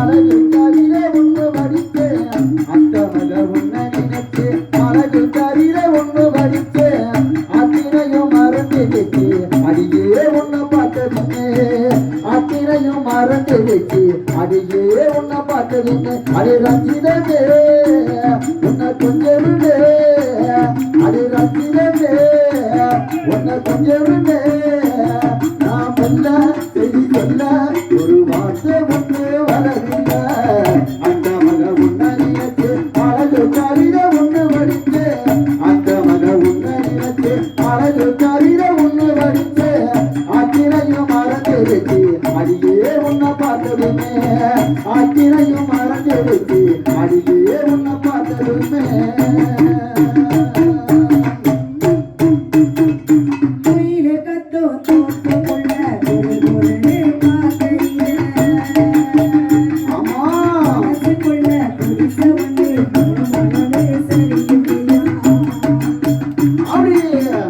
அழகு கவிதை ஒன்று படித்தேன் அத்த மக உன்னை நினைத்து அழகு கவிதை ஒன்று படித்தேன் அத்தினையும் மறந்துடுச்சு அடியே உன்னை பார்த்ததுன்னு அத்தினையும் மறந்துடுச்சு அடியே உன்னை பார்த்ததுன்னு அடி ரசிதமே உன்னை கொஞ்சம் விடு அடி ரசிதமே உன்னை கொஞ்சம் விடு ஆத்திரையும் மறந்தெடுத்து அடியே உன்னை பார்த்ததுமே Yeah.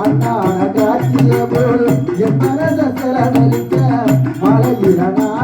அண்ணா காட்டிய போல் என் மனத சரணளிக்க மழையில நான்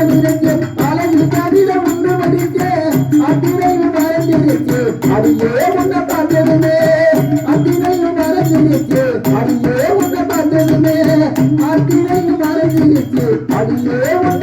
நினைக்க அழகு கதில உண்டு மடிக்க அத்திரையும் மறந்துருச்சு அது ஏன் உன்னை பார்த்ததுமே. அத்திரையும் மறந்துருச்சு அது ஏன் உன்னை